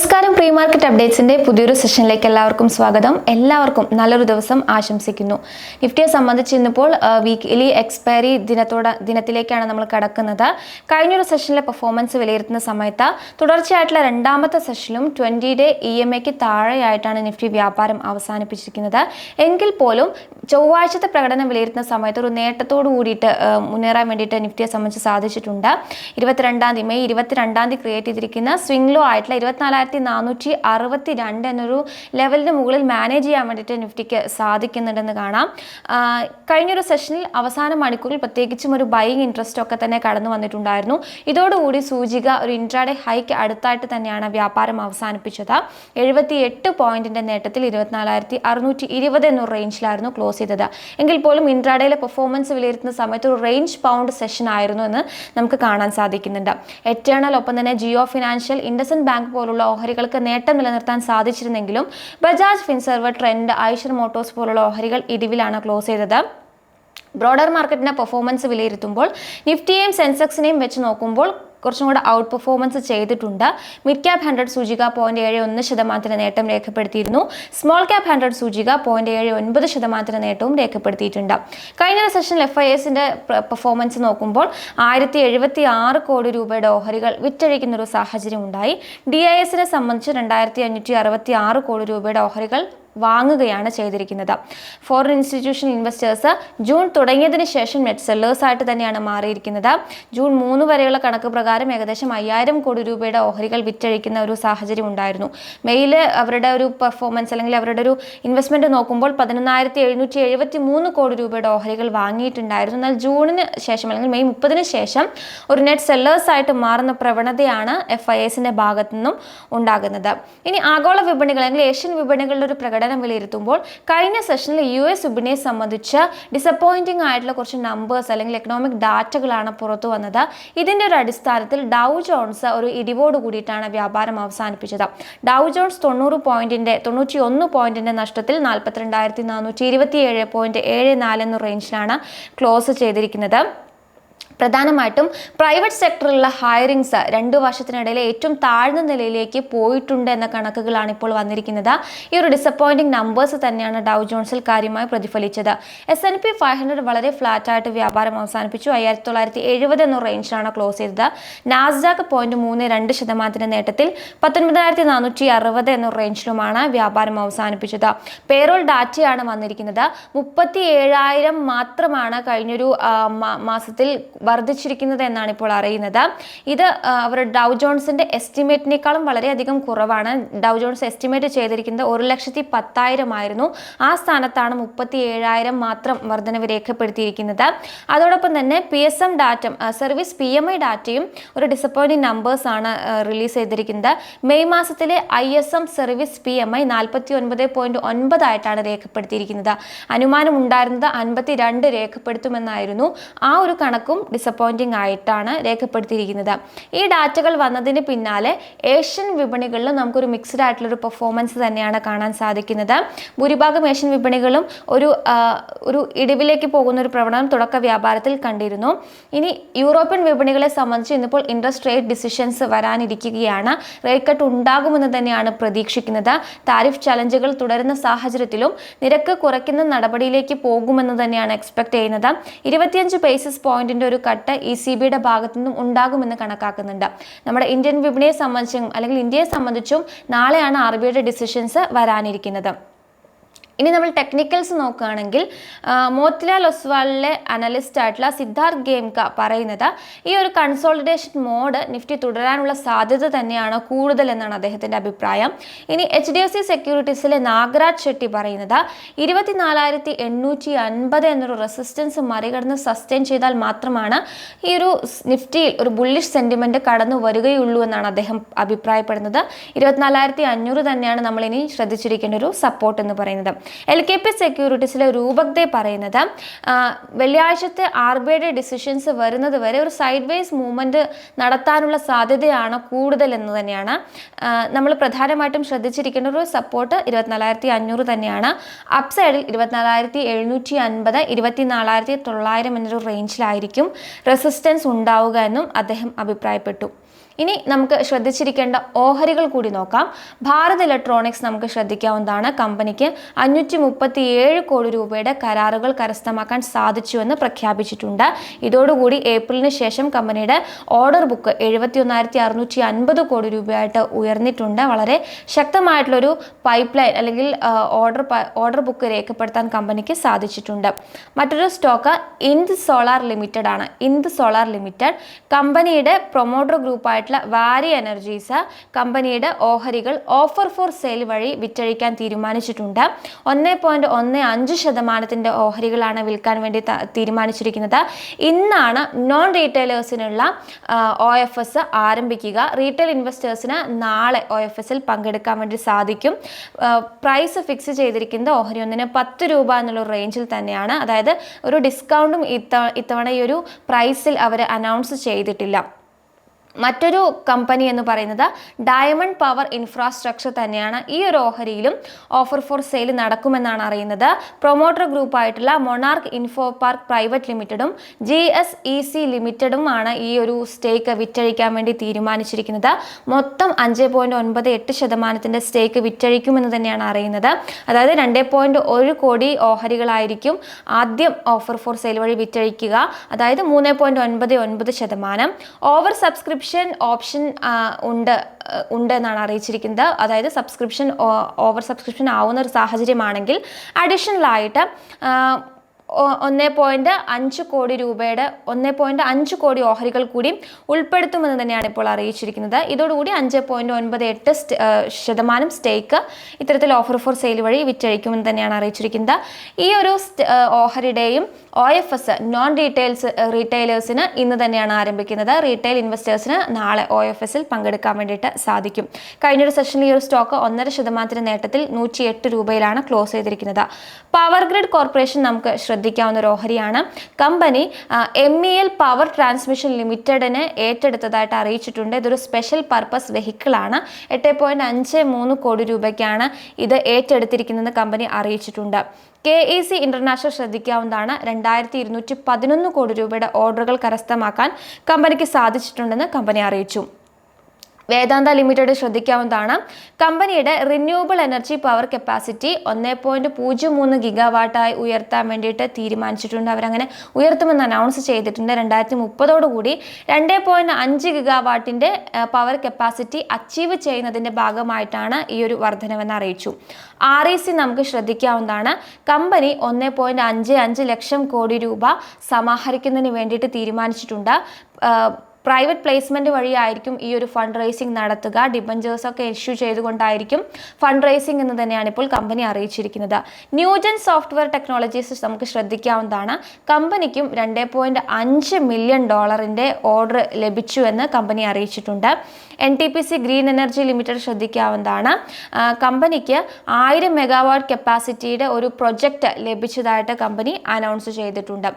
നമസ്കാരം. Pre market അപ്ഡേറ്റ്സിന്റെ പുതിയൊരു സെഷനിലേക്ക് എല്ലാവർക്കും സ്വാഗതം. എല്ലാവർക്കും നല്ലൊരു ദിവസം ആശംസിക്കുന്നു. നിഫ്റ്റിയെ സംബന്ധിച്ച് ഇന്നിപ്പോൾ വീക്കിലി എക്സ്പയറി ദിനത്തോട് ദിനത്തിലേക്കാണ് നമ്മൾ കടക്കുന്നത്. കഴിഞ്ഞൊരു സെഷനിലെ പെർഫോമൻസ് വിലയിരുത്തുന്ന സമയത്ത് തുടർച്ചയായിട്ടുള്ള രണ്ടാമത്തെ സെഷനിലും ട്വന്റി ഡേ ഇ എം എക്ക് താഴെയായിട്ടാണ് നിഫ്റ്റി വ്യാപാരം അവസാനിപ്പിച്ചിരിക്കുന്നത്. എങ്കിൽ പോലും ചൊവ്വാഴ്ചത്തെ പ്രകടനം വിലയിരുത്തുന്ന സമയത്ത് ഒരു നേട്ടത്തോട് കൂടിയിട്ട് മുന്നേറാൻ വേണ്ടിയിട്ട് നിഫ്റ്റിയെ സംബന്ധിച്ച് സാധിച്ചിട്ടുണ്ട്. ഇരുപത്തിരണ്ടാം തീയതി മെയ് ഇരുപത്തിരണ്ടാം തീയതി ക്രിയേറ്റ് ചെയ്തിരിക്കുന്ന സ്വിംഗ് ലോ ആയിട്ടുള്ള ഇരുപത്തിനാലായിരത്തി നാനൂറ്റി അറുപത്തി രണ്ട് എന്നൊരു ലെവലിന് മുകളിൽ മാനേജ് ചെയ്യാൻ വേണ്ടിയിട്ട് നിഫ്റ്റിക്ക് സാധിക്കുന്നുണ്ടെന്ന് കാണാം. കഴിഞ്ഞൊരു സെഷനിൽ അവസാന മണിക്കൂറിൽ പ്രത്യേകിച്ചും ഒരു ബൈങ് ഇൻട്രസ്റ്റ് ഒക്കെ തന്നെ കടന്നു വന്നിട്ടുണ്ടായിരുന്നു. ഇതോടുകൂടി സൂചിക ഒരു ഇൻട്രാഡേ ഹൈക്ക് അടുത്തായിട്ട് തന്നെയാണ് വ്യാപാരം അവസാനിപ്പിച്ചത്. എഴുപത്തി എട്ട് പോയിന്റിന്റെ നേട്ടത്തിൽ ഇരുപത്തിനാലായിരത്തി അറുന്നൂറ്റി ഇരുപത് എന്നൊരു റേഞ്ചിലായിരുന്നു ക്ലോസ് ചെയ്തത്. എങ്കിൽ പോലും ഇൻട്രാഡേയിലെ പെർഫോമൻസ് വിലയിരുത്തുന്ന സമയത്ത് ഒരു റേഞ്ച് പൗണ്ട് സെഷൻ ആയിരുന്നു എന്ന് നമുക്ക് കാണാൻ സാധിക്കുന്നുണ്ട്. എറ്റേണൽ ഒപ്പം തന്നെ ജിയോ ഫിനാൻഷ്യൽ ഇൻഡസൻ ബാങ്ക് പോലുള്ള ഓഹരികൾക്ക് നേട്ടം നിലനിർത്താൻ സാധിച്ചിരുന്നെങ്കിലും ബജാജ് ഫിൻസർവ് ട്രെൻഡ് ഐഷർ മോട്ടോഴ്സ് പോലുള്ള ഓഹരികൾ ഇടിവിലാണ് ക്ലോസ് ചെയ്തത്. ബ്രോഡർ മാർക്കറ്റിന്റെ പെർഫോമൻസ് വിലയിരുത്തുമ്പോൾ നിഫ്റ്റിയെയും സെൻസെക്സിനെയും വെച്ച് നോക്കുമ്പോൾ കുറച്ചും കൂടെ ഔട്ട് പെർഫോമൻസ് ചെയ്തിട്ടുണ്ട്. മിഡ് ക്യാപ് ഹൺഡ്രഡ് സൂചിക പോയിന്റ് ഏഴ് ഒന്ന് ശതമാനത്തിന് നേട്ടം രേഖപ്പെടുത്തിയിരുന്നു. സ്മോൾ ക്യാപ് ഹൺഡ്രഡ് സൂചിക പോയിന്റ് ഏഴ് ഒൻപത് ശതമാനത്തിന് നേട്ടവും രേഖപ്പെടുത്തിയിട്ടുണ്ട്. കഴിഞ്ഞ സെഷനിൽ എഫ് ഐ എസിന്റെ പെർഫോമൻസ് നോക്കുമ്പോൾ ആയിരത്തി എഴുപത്തി ആറ് കോടി രൂപയുടെ ഓഹരികൾ വിറ്റഴിക്കുന്ന ഒരു സാഹചര്യം ഉണ്ടായി ഡി ഐ എസിനെ സംബന്ധിച്ച് രണ്ടായിരത്തി അഞ്ഞൂറ്റി അറുപത്തി ആറ് കോടി രൂപയുടെ ഓഹരികൾ വാങ്ങുകയാണ് ചെയ്തിരിക്കുന്നത്. ഫോറിൻ ഇൻസ്റ്റിറ്റ്യൂഷൻ ഇൻവെസ്റ്റേഴ്സ് ജൂൺ തുടങ്ങിയതിന് ശേഷം നെറ്റ് സെല്ലേഴ്സ് ആയിട്ട് തന്നെയാണ് മാറിയിരിക്കുന്നത്. ജൂൺ മൂന്ന് വരെയുള്ള കണക്ക് പ്രകാരം ഏകദേശം അയ്യായിരം കോടി രൂപയുടെ ഓഹരികൾ വിറ്റഴിക്കുന്ന ഒരു സാഹചര്യം ഉണ്ടായിരുന്നു. മെയിൽ അവരുടെ ഒരു പെർഫോമൻസ് അല്ലെങ്കിൽ അവരുടെ ഒരു ഇൻവെസ്റ്റ്മെന്റ് നോക്കുമ്പോൾ പതിനൊന്നായിരത്തി എഴുന്നൂറ്റി എഴുപത്തി മൂന്ന് കോടി രൂപയുടെ ഓഹരികൾ വാങ്ങിയിട്ടുണ്ടായിരുന്നു. എന്നാൽ ജൂണിന് ശേഷം അല്ലെങ്കിൽ മെയ് മുപ്പതിന് ശേഷം ഒരു നെറ്റ് സെല്ലേഴ്സ് ആയിട്ട് മാറുന്ന പ്രവണതയാണ് എഫ് ഐ എസിന്റെ ഭാഗത്തു നിന്നും ഉണ്ടാകുന്നത്. ഇനി ആഗോള വിപണികൾ അല്ലെങ്കിൽ ഏഷ്യൻ വിപണികളുടെ ഒരു പ്രകടനം വിലയിരുത്തുമ്പോൾ കഴിഞ്ഞ സെഷനിൽ യു എസ് വിപണിയെ സംബന്ധിച്ച് ഡിസപ്പോയിന്റിംഗ് ആയിട്ടുള്ള കുറച്ച് നമ്പേഴ്സ് അല്ലെങ്കിൽ എക്കണോമിക് ഡാറ്റകളാണ് പുറത്തു വന്നത്. ഇതിന്റെ ഒരു അടിസ്ഥാനത്തിൽ ഡൗ ജോൺസ് ഒരു ഇടിവോട് കൂടിയിട്ടാണ് വ്യാപാരം അവസാനിപ്പിച്ചത്. ഡൗ ജോൺസ് തൊണ്ണൂറ് പോയിന്റിന്റെ തൊണ്ണൂറ്റി ഒന്ന് പോയിന്റിന്റെ നഷ്ടത്തിൽ നാൽപ്പത്തിരണ്ടായിരത്തി നാനൂറ്റി ഇരുപത്തി ഏഴ് പോയിന്റ് ഏഴ് നാല് എന്ന റേഞ്ചിലാണ് ക്ലോസ് ചെയ്തിരിക്കുന്നത്. പ്രധാനമായിട്ടും പ്രൈവറ്റ് സെക്ടറിലുള്ള ഹയറിങ്സ് രണ്ടു വർഷത്തിനിടയിൽ ഏറ്റവും താഴ്ന്ന നിലയിലേക്ക് പോയിട്ടുണ്ട് എന്ന കണക്കുകളാണ് ഇപ്പോൾ വന്നിരിക്കുന്നത്. ഈ ഒരു ഡിസപ്പോയിന്റിംഗ് നമ്പേഴ്സ് തന്നെയാണ് ഡൗ ജോൺസിൽ കാര്യമായി പ്രതിഫലിച്ചത്. S N P five hundred വളരെ ഫ്ലാറ്റായിട്ട് വ്യാപാരം അവസാനിപ്പിച്ചു. അയ്യായിരത്തി തൊള്ളായിരത്തി എഴുപത് എന്ന റേഞ്ചിലാണ് ക്ലോസ് ചെയ്തത്. നാസ്ഡാക്ക് പോയിന്റ് മൂന്ന് രണ്ട് ശതമാനത്തിന്റെ നേട്ടത്തിൽ പത്തൊൻപതിനായിരത്തി നാനൂറ്റി അറുപത് എന്ന റേഞ്ചിലുമാണ് വ്യാപാരം അവസാനിപ്പിച്ചത്. പേറോൾ ഡാറ്റയാണ് വന്നിരിക്കുന്നത്. മുപ്പത്തി ഏഴായിരം മാത്രമാണ് കഴിഞ്ഞൊരു മാസത്തിൽ വർദ്ധിച്ചിരിക്കുന്നത് എന്നാണ് ഇപ്പോൾ അറിയുന്നത്. ഇത് അവർ ഡൗ ജോൺസിന്റെ എസ്റ്റിമേറ്റിനേക്കാളും വളരെയധികം കുറവാണ്. ഡൗ ജോൺസ് എസ്റ്റിമേറ്റ് ചെയ്തിരിക്കുന്നത് ഒരു ലക്ഷത്തി പത്തായിരം ആയിരുന്നു. ആ സ്ഥാനത്താണ് മുപ്പത്തി ഏഴായിരം മാത്രം വർധനവ് രേഖപ്പെടുത്തിയിരിക്കുന്നത്. അതോടൊപ്പം തന്നെ P S M data service P M I ഡാറ്റയും ഒരു ഡിസപ്പോയിന്റിംഗ് നമ്പേഴ്സ് ആണ് റിലീസ് ചെയ്തിരിക്കുന്നത്. മെയ് മാസത്തിലെ I S M service P M I നാൽപ്പത്തി ഒൻപത് പോയിന്റ് ഒൻപതായിട്ടാണ് രേഖപ്പെടുത്തിയിരിക്കുന്നത്. അനുമാനം ഉണ്ടായിരുന്നത് അൻപത്തി രണ്ട് രേഖപ്പെടുത്തുമെന്നായിരുന്നു. ആ ഒരു കണക്കും ഡിസപ്പോയിന്റിംഗ് ആയിട്ടാണ് രേഖപ്പെടുത്തിയിരിക്കുന്നത്. ഈ ഡാറ്റകൾ വന്നതിന് പിന്നാലെ ഏഷ്യൻ വിപണികളിലും നമുക്കൊരു മിക്സ്ഡ് ആയിട്ടുള്ളൊരു പെർഫോമൻസ് തന്നെയാണ് കാണാൻ സാധിക്കുന്നത്. ഭൂരിഭാഗം ഏഷ്യൻ വിപണികളും ഒരു ഒരു ഇടിവിലേക്ക് പോകുന്ന ഒരു പ്രവണത തുടക്ക വ്യാപാരത്തിൽ കണ്ടിരുന്നു. ഇനി യൂറോപ്യൻ വിപണികളെ സംബന്ധിച്ച് ഇന്നിപ്പോൾ ഇൻട്രസ്റ്റ് റേറ്റ് ഡിസിഷൻസ് വരാനിരിക്കുകയാണ്. റേറ്റ് കട്ട് ഉണ്ടാകുമെന്ന് തന്നെയാണ് പ്രതീക്ഷിക്കുന്നത്. താരിഫ് ചലഞ്ചുകൾ തുടരുന്ന സാഹചര്യത്തിലും നിരക്ക് കുറയ്ക്കുന്ന നടപടിയിലേക്ക് പോകുമെന്ന് തന്നെയാണ് എക്സ്പെക്ട് ചെയ്യുന്നത്. ഇരുപത്തിയഞ്ച് ബേസിസ് പോയിന്റിന്റെ ഒരു കട്ട് ഇ സി ബിയുടെ ഭാഗത്തു നിന്നും ഉണ്ടാകുമെന്ന് കണക്കാക്കുന്നുണ്ട്. നമ്മുടെ ഇന്ത്യൻ വിപണിയെ സംബന്ധിച്ചും അല്ലെങ്കിൽ ഇന്ത്യയെ സംബന്ധിച്ചും നാളെയാണ് ആർ ബി ഐയുടെ ഡിസിഷൻസ് വരാനിരിക്കുന്നത്. ഇനി നമ്മൾ ടെക്നിക്കൽസ് നോക്കുകയാണെങ്കിൽ മോത്തിലാൽ ഒസ്വാളിലെ അനലിസ്റ്റ് ആയിട്ടുള്ള സിദ്ധാർത്ഥ് ഗെയിംക പറയുന്നത് ഈ ഒരു കൺസോളിഡേഷൻ മോഡ് നിഫ്റ്റി തുടരാനുള്ള സാധ്യത തന്നെയാണ് കൂടുതൽ എന്നാണ് അദ്ദേഹത്തിന്റെ അഭിപ്രായം. ഇനി എച്ച് ഡി എഫ് സി സെക്യൂരിറ്റീസിലെ നാഗരാജ് ഷെട്ടി പറയുന്നത് ഇരുപത്തിനാലായിരത്തി എണ്ണൂറ്റി അൻപത് എന്നൊരു റെസിസ്റ്റൻസ് മറികടന്ന് സസ്റ്റെയിൻ ചെയ്താൽ മാത്രമാണ് ഈ ഒരു നിഫ്റ്റിയിൽ ഒരു ബുള്ളിഷ് സെന്റിമെന്റ് കടന്നു വരികയുള്ളൂ എന്നാണ് അദ്ദേഹം അഭിപ്രായപ്പെടുന്നത്. ഇരുപത്തിനാലായിരത്തി അഞ്ഞൂറ് തന്നെയാണ് നമ്മളിനി ശ്രദ്ധിച്ചിരിക്കേണ്ട ഒരു സപ്പോർട്ട് എന്ന് പറയുന്നത്. എൽ കെ പി സെക്യൂരിറ്റീസിലെ രൂപകത്തെ പറയുന്നത് വെള്ളിയാഴ്ചത്തെ ആർ ബി ഐയുടെ ഡിസിഷൻസ് വരുന്നത് വരെ ഒരു സൈഡ് വൈസ് മൂവ്മെന്റ് നടത്താനുള്ള സാധ്യതയാണ് കൂടുതൽ എന്ന് തന്നെയാണ്. നമ്മൾ പ്രധാനമായിട്ടും ശ്രദ്ധിച്ചിരിക്കേണ്ട ഒരു സപ്പോർട്ട് ഇരുപത്തിനാലായിരത്തി അഞ്ഞൂറ് തന്നെയാണ്. അപ് സൈഡിൽ ഇരുപത്തിനാലായിരത്തി എഴുന്നൂറ്റി അൻപത് ഇരുപത്തിനാലായിരത്തി തൊള്ളായിരം എന്നൊരു റേഞ്ചിലായിരിക്കും റെസിസ്റ്റൻസ് ഉണ്ടാവുക എന്നും അദ്ദേഹം അഭിപ്രായപ്പെട്ടു. ഇനി നമുക്ക് ശ്രദ്ധിച്ചിരിക്കേണ്ട ഓഹരികൾ കൂടി നോക്കാം. ഭാരത് ഇലക്ട്രോണിക്സ് നമുക്ക് ശ്രദ്ധിക്കാവുന്നതാണ്. കമ്പനിക്ക് അഞ്ഞൂറ്റി മുപ്പത്തി ഏഴ് കോടി രൂപയുടെ കരാറുകൾ കരസ്ഥമാക്കാൻ സാധിച്ചുവെന്ന് പ്രഖ്യാപിച്ചിട്ടുണ്ട്. ഇതോടുകൂടി ഏപ്രിലിന് ശേഷം കമ്പനിയുടെ ഓർഡർ ബുക്ക് എഴുപത്തി ഒന്നായിരത്തി അറുന്നൂറ്റി അൻപത് കോടി രൂപയായിട്ട് ഉയർന്നിട്ടുണ്ട്. വളരെ ശക്തമായിട്ടുള്ളൊരു പൈപ്പ് ലൈൻ അല്ലെങ്കിൽ ഓർഡർ ഓർഡർ ബുക്ക് രേഖപ്പെടുത്താൻ കമ്പനിക്ക് സാധിച്ചിട്ടുണ്ട്. മറ്റൊരു സ്റ്റോക്ക് ഇന്ത് സോളാർ ലിമിറ്റഡ് ആണ് ഇന്ത് സോളാർ ലിമിറ്റഡ്. കമ്പനിയുടെ പ്രൊമോട്ടർ ഗ്രൂപ്പായിട്ടുള്ള വാരി എനർജീസ് കമ്പനിയുടെ ഓഹരികൾ ഓഫർ ഫോർ സെയിൽ വഴി വിറ്റഴിക്കാൻ തീരുമാനിച്ചിട്ടുണ്ട്. ഒന്ന് പോയിന്റ് ഒന്ന് അഞ്ച് ശതമാനത്തിന്റെ ഓഹരികളാണ് വിൽക്കാൻ വേണ്ടി തീരുമാനിച്ചിരിക്കുന്നത്. ഇന്നാണ് നോൺ റീറ്റെയിലേഴ്സിനുള്ള ഒ എഫ് എസ് ആരംഭിക്കുക. റീറ്റെയിൽ ഇൻവെസ്റ്റേഴ്സിന് നാളെ ഒ എഫ് എസിൽ പങ്കെടുക്കാൻ വേണ്ടി സാധിക്കും. പ്രൈസ് ഫിക്സ് ചെയ്തിരിക്കുന്നത് ഓഹരി ഒന്നിന് പത്ത് രൂപ എന്നുള്ള റേഞ്ചിൽ തന്നെയാണ്. അതായത് ഒരു ഡിസ്കൗണ്ടും ഇത്ത ഇത്തവണ ഈ ഒരു പ്രൈസിൽ അവർ അനൗൺസ് ചെയ്തിട്ടില്ല. മറ്റൊരു കമ്പനി എന്ന് പറയുന്നത് ഡയമണ്ട് പവർ ഇൻഫ്രാസ്ട്രക്ചർ തന്നെയാണ്. ഈ ഒരു ഓഹരിയിലും ഓഫർ ഫോർ സെയിൽ നടക്കുമെന്നാണ് അറിയുന്നത്. പ്രൊമോട്ടർ ഗ്രൂപ്പായിട്ടുള്ള മൊണാർക്ക് ഇൻഫോ പാർക്ക് പ്രൈവറ്റ് ലിമിറ്റഡും ജി എസ് ഇ സി ലിമിറ്റഡുമാണ് ഈ ഒരു സ്റ്റേക്ക് വിറ്റഴിക്കാൻ വേണ്ടി തീരുമാനിച്ചിരിക്കുന്നത്. മൊത്തം അഞ്ച് പോയിന്റ് ഒൻപത് എട്ട് ശതമാനത്തിന്റെ സ്റ്റേക്ക് വിറ്റഴിക്കുമെന്ന് തന്നെയാണ് അറിയുന്നത്. അതായത് രണ്ട് പോയിന്റ് ഒരു കോടി ഓഹരികളായിരിക്കും ആദ്യം ഓഫർ ഫോർ സെയിൽ വഴി വിറ്റഴിക്കുക. അതായത് മൂന്ന് പോയിന്റ് ഒൻപത് ഒൻപത് ശതമാനം. ഓവർ സബ്സ്ക്രിപ്ഷൻ ഓപ്ഷൻ ഉണ്ട് ഉണ്ട് എന്നാണ് അറിയിച്ചിരിക്കുന്നത്. അതായത് സബ്സ്ക്രിപ്ഷൻ ഓവർ സബ്സ്ക്രിപ്ഷൻ ആവുന്ന ഒരു സാഹചര്യമാണെങ്കിൽ അഡീഷണലായിട്ട് ഒന്ന് പോയിന്റ് അഞ്ച് കോടി രൂപയുടെ ഒന്ന് പോയിന്റ് അഞ്ച് കോടി ഓഹരികൾ കൂടി ഉൾപ്പെടുത്തുമെന്ന് തന്നെയാണ് ഇപ്പോൾ അറിയിച്ചിരിക്കുന്നത്. ഇതോടുകൂടി അഞ്ച് പോയിന്റ് ഒൻപത് എട്ട് ശതമാനം സ്റ്റേക്ക് ഇത്തരത്തിൽ ഓഫർ ഫോർ സെയിൽ വഴി വിറ്റഴിക്കുമെന്ന് തന്നെയാണ് അറിയിച്ചിരിക്കുന്നത്. ഈ ഒരു ഓഹരിയുടെയും O F S non retails റീറ്റെയിലേഴ്സിന് ഇന്ന് തന്നെയാണ് ആരംഭിക്കുന്നത്. റീറ്റെയിൽ ഇൻവെസ്റ്റേഴ്സിന് നാളെ ഒ എഫ് എസിൽ പങ്കെടുക്കാൻ വേണ്ടിയിട്ട് സാധിക്കും. കഴിഞ്ഞൊരു സെഷനിൽ ഈ ഒരു സ്റ്റോക്ക് ഒന്നര ശതമാനത്തിന് നേട്ടത്തിൽ നൂറ്റി എട്ട് രൂപയിലാണ് ക്ലോസ് ചെയ്തിരിക്കുന്നത്. പവർ ഗ്രിഡ് കോർപ്പറേഷൻ നമുക്ക് ശ്രദ്ധിക്കാവുന്ന ഒരു ഓഹരിയാണ്. Company M E L power transmission ലിമിറ്റഡിന് ഏറ്റെടുത്തതായിട്ട് അറിയിച്ചിട്ടുണ്ട്. ഇതൊരു സ്പെഷ്യൽ പർപ്പസ് വെഹിക്കിളാണ് എട്ട് പോയിന്റ് അഞ്ച് മൂന്ന് കോടി രൂപയ്ക്കാണ് ഇത് ഏറ്റെടുത്തിരിക്കുന്നത് കമ്പനി അറിയിച്ചിട്ടുണ്ട്. കെ ഇ സി ഇന്റർനാഷണൽ ശ്രദ്ധിക്കാവുന്നതാണ്. രണ്ടായിരത്തി ഇരുന്നൂറ്റി പതിനൊന്ന് കോടി രൂപയുടെ ഓർഡറുകൾ കരസ്ഥമാക്കാൻ കമ്പനിക്ക് സാധിച്ചിട്ടുണ്ടെന്ന് കമ്പനി അറിയിച്ചു. വേദാന്ത ലിമിറ്റഡ് ശ്രദ്ധിക്കാവുന്നതാണ്. കമ്പനിയുടെ റിന്യൂവബിൾ എനർജി പവർ കപ്പാസിറ്റി ഒന്ന് പോയിന്റ് പൂജ്യം മൂന്ന് ഗിഗാവാട്ടായി ഉയർത്താൻ വേണ്ടിയിട്ട് തീരുമാനിച്ചിട്ടുണ്ട്. അവരങ്ങനെ ഉയർത്തുമെന്ന് അനൗൺസ് ചെയ്തിട്ടുണ്ട്. രണ്ടായിരത്തി മുപ്പതോടുകൂടി രണ്ട് പോയിന്റ് അഞ്ച് ഗിഗാവാട്ടിന്റെ പവർ കപ്പാസിറ്റി അച്ചീവ് ചെയ്യുന്നതിന്റെ ഭാഗമായിട്ടാണ് ഈ ഒരു വർധനവെന്ന് അറിയിച്ചു. ആർ ഇ സി നമുക്ക് ശ്രദ്ധിക്കാവുന്നതാണ്. കമ്പനി ഒന്ന് പോയിന്റ് അഞ്ച് അഞ്ച് ലക്ഷം കോടി രൂപ സമാഹരിക്കുന്നതിന് വേണ്ടിയിട്ട് തീരുമാനിച്ചിട്ടുണ്ട്. പ്രൈവറ്റ് പ്ലേസ്മെന്റ് വഴിയായിരിക്കും ഈ ഒരു ഫണ്ട് റേസിംഗ് നടത്തുക. ഡിബഞ്ചേഴ്സ് ഒക്കെ ഇഷ്യൂ ചെയ്തുകൊണ്ടായിരിക്കും ഫണ്ട് റേസിംഗ് എന്ന് തന്നെയാണ് ഇപ്പോൾ കമ്പനി അറിയിച്ചിരിക്കുന്നത്. ന്യൂജൻ സോഫ്റ്റ്വെയർ ടെക്നോളജീസ് നമുക്ക് ശ്രദ്ധിക്കാവുന്നതാണ്. കമ്പനിക്കും രണ്ട് മില്യൺ ഡോളറിന്റെ ഓർഡർ ലഭിച്ചു എന്ന് കമ്പനി അറിയിച്ചിട്ടുണ്ട്. N T P C green energy limited ശ്രദ്ധിക്കാവുന്നതാണ്. കമ്പനിക്ക് ആയിരം മെഗാവാട്ട് കപ്പാസിറ്റിയുടെ ഒരു പ്രൊജക്റ്റ് ലഭിച്ചതായിട്ട് കമ്പനി അനൗൺസ് ചെയ്തിട്ടുണ്ട്.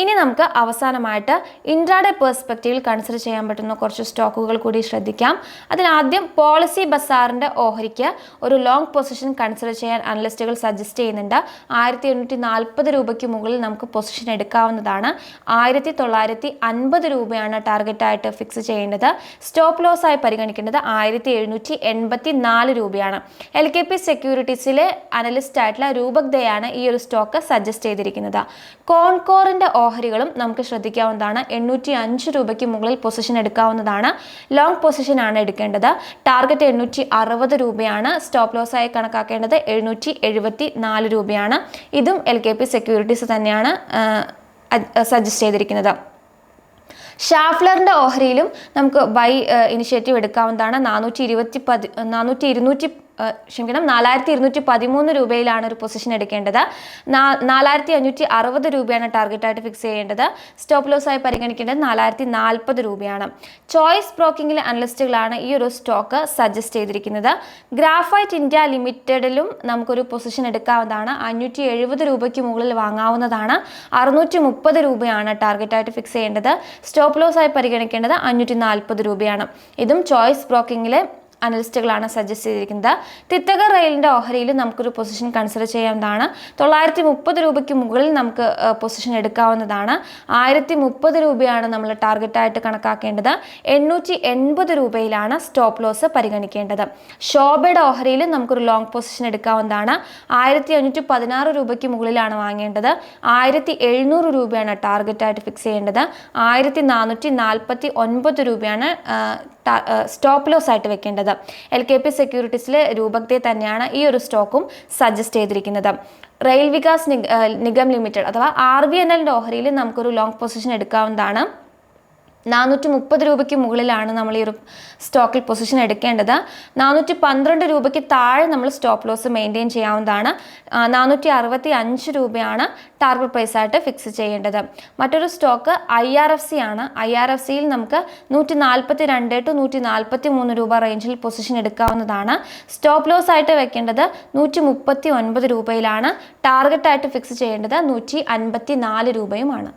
ഇനി നമുക്ക് അവസാനമായിട്ട് ഇൻട്രാഡേ പേഴ്സ്പെക്റ്റീവിൽ കൺസിഡർ ചെയ്യാൻ പറ്റുന്ന കുറച്ച് സ്റ്റോക്കുകൾ കൂടി ശ്രദ്ധിക്കാം. അതിൽ ആദ്യം പോളിസി ബസാറിന്റെ ഓഹരിക്ക് ഒരു ലോങ് പൊസിഷൻ കൺസിഡർ ചെയ്യാൻ അനലിസ്റ്റുകൾ സജസ്റ്റ് ചെയ്യുന്നുണ്ട്. ആയിരത്തി എണ്ണൂറ്റി നാൽപ്പത് രൂപയ്ക്ക് മുകളിൽ നമുക്ക് പൊസിഷൻ എടുക്കാവുന്നതാണ്. ആയിരത്തി തൊള്ളായിരത്തി അൻപത് രൂപയാണ് ടാർഗറ്റായിട്ട് ഫിക്സ് ചെയ്യേണ്ടത്. സ്റ്റോപ്പ് ലോസ് ആയി പരിഗണിക്കേണ്ടത് ആയിരത്തി എഴുന്നൂറ്റി എൺപത്തി നാല് രൂപയാണ്. എൽ കെ പി സെക്യൂരിറ്റീസിലെ അനലിസ്റ്റ് ആയിട്ടുള്ള രൂപക് ഈ ഒരു സ്റ്റോക്ക് സജസ്റ്റ് ചെയ്തിരിക്കുന്നത്. കോൺകോറിന്റെ ഓഹരികളും നമുക്ക് ശ്രദ്ധിക്കാവുന്നതാണ്. എണ്ണൂറ്റി അഞ്ച് രൂപയ്ക്ക് മുകളിൽ പൊസിഷൻ എടുക്കാവുന്നതാണ്. ലോങ് ആണ് എടുക്കേണ്ടത്. ടാർഗറ്റ് എണ്ണൂറ്റി അറുപത് രൂപയാണ്. സ്റ്റോപ്പ് ലോസ് ആയി കണക്കാക്കേണ്ടത് എഴുന്നൂറ്റി എഴുപത്തി നാല് രൂപയാണ്. ഇതും എൽ കെ പി സെക്യൂരിറ്റീസ് തന്നെയാണ് സജസ്റ്റ് ചെയ്തിരിക്കുന്നത്. ഷാഫ്ലറിന്റെ ഓഹരിയിലും നമുക്ക് ബൈ ഇനിഷ്യേറ്റീവ് എടുക്കാവുന്നതാണ് നാനൂറ്റി ഇരുപത്തി പതി നാനൂറ്റി ഇരുന്നൂറ്റി ക്ഷമിക്കണം നാലായിരത്തി ഇരുന്നൂറ്റി പതിമൂന്ന് രൂപയിലാണ് ഒരു പൊസിഷൻ എടുക്കേണ്ടത്. നാലായിരത്തി അഞ്ഞൂറ്റി അറുപത് രൂപയാണ് ടാർഗറ്റായിട്ട് ഫിക്സ് ചെയ്യേണ്ടത്. സ്റ്റോപ്പ് ലോസ് ആയി പരിഗണിക്കേണ്ടത് നാലായിരത്തി നാൽപ്പത് രൂപയാണ് ചോയ്സ് ബ്രോക്കിംഗിലെ അനലിസ്റ്റുകളാണ് ഈ ഒരു സ്റ്റോക്ക് സജസ്റ്റ് ചെയ്തിരിക്കുന്നത്. ഗ്രാഫൈറ്റ് ഇന്ത്യ ലിമിറ്റഡിലും നമുക്കൊരു പൊസിഷൻ എടുക്കാവുന്നതാണ്. അഞ്ഞൂറ്റി എഴുപത് രൂപയ്ക്ക് മുകളിൽ വാങ്ങാവുന്നതാണ്. അറുന്നൂറ്റി മുപ്പത് രൂപയാണ് ടാർഗറ്റായിട്ട് ഫിക്സ് ചെയ്യേണ്ടത്. സ്റ്റോപ്പ് ലോസ് ആയി പരിഗണിക്കേണ്ടത് അഞ്ഞൂറ്റി നാൽപ്പത് രൂപയാണ്. ഇതും ചോയ്സ് ബ്രോക്കിംഗിലെ അനലിസ്റ്റുകളാണ് സജസ്റ്റ് ചെയ്തിരിക്കുന്നത്. തിത്തക റെയിലിന്റെ ഓഹരിയിൽ നമുക്കൊരു പൊസിഷൻ കൺസിഡർ ചെയ്യാവുന്നതാണ് തൊള്ളായിരത്തി മുപ്പത് രൂപയ്ക്ക് മുകളിൽ നമുക്ക് പൊസിഷൻ എടുക്കാവുന്നതാണ്. ആയിരത്തി മുപ്പത് രൂപയാണ് നമ്മൾ ടാർഗറ്റായിട്ട് കണക്കാക്കേണ്ടത്. എണ്ണൂറ്റി എൺപത് രൂപയിലാണ് സ്റ്റോപ്പ് ലോസ് പരിഗണിക്കേണ്ടത്. ഷോബയുടെ ഓഹരിയിൽ നമുക്കൊരു ലോങ് പൊസിഷൻ എടുക്കാവുന്നതാണ്. ആയിരത്തി അഞ്ഞൂറ്റി പതിനാറ് രൂപയ്ക്ക് മുകളിലാണ് വാങ്ങേണ്ടത്. ആയിരത്തി എഴുന്നൂറ് രൂപയാണ് ടാർഗറ്റായിട്ട് ഫിക്സ് ചെയ്യേണ്ടത്. ആയിരത്തി നാനൂറ്റി നാൽപ്പത്തി ഒൻപത് രൂപയാണ് സ്റ്റോപ്പ് ലോസ് ആയിട്ട് വെക്കേണ്ടത്. എൽ കെ പി സെക്യൂരിറ്റീസിലെ രൂപത്തെ തന്നെയാണ് ഈ ഒരു സ്റ്റോക്കും സജസ്റ്റ് ചെയ്തിരിക്കുന്നത്. റെയിൽ വികാസ് നിഗം ലിമിറ്റഡ് അഥവാ ആർ ബി എൻ എല്ലിന്റെ ഓഹരിയിൽ നമുക്കൊരു ലോങ് പൊസിഷൻ എടുക്കാവുന്നതാണ്. നാനൂറ്റി മുപ്പത് രൂപയ്ക്ക് മുകളിലാണ് നമ്മൾ ഈ ഒരു സ്റ്റോക്കിൽ പൊസിഷൻ എടുക്കേണ്ടത്. നാനൂറ്റി പന്ത്രണ്ട് രൂപയ്ക്ക് താഴെ നമ്മൾ സ്റ്റോപ്പ് ലോസ് മെയിന്റെയിൻ ചെയ്യാവുന്നതാണ്. നാനൂറ്റി അറുപത്തി അഞ്ച് രൂപയാണ് ടാർഗറ്റ് പ്രൈസ് ആയിട്ട് ഫിക്സ് ചെയ്യേണ്ടത്. മറ്റൊരു stock I R F C ആണ്. ഐ ആർ എഫ് സിയിൽ നമുക്ക് നൂറ്റി നാൽപ്പത്തി രണ്ട് ടു നൂറ്റി നാൽപ്പത്തി മൂന്ന് രൂപ റേഞ്ചിൽ പൊസിഷൻ എടുക്കാവുന്നതാണ്. സ്റ്റോപ്പ് ലോസ് ആയിട്ട് വെക്കേണ്ടത് നൂറ്റി മുപ്പത്തി ഒൻപത് രൂപയിലാണ് ടാർഗറ്റായിട്ട് ഫിക്സ് ചെയ്യേണ്ടത് നൂറ്റി അൻപത്തി നാല് രൂപയുമാണ്.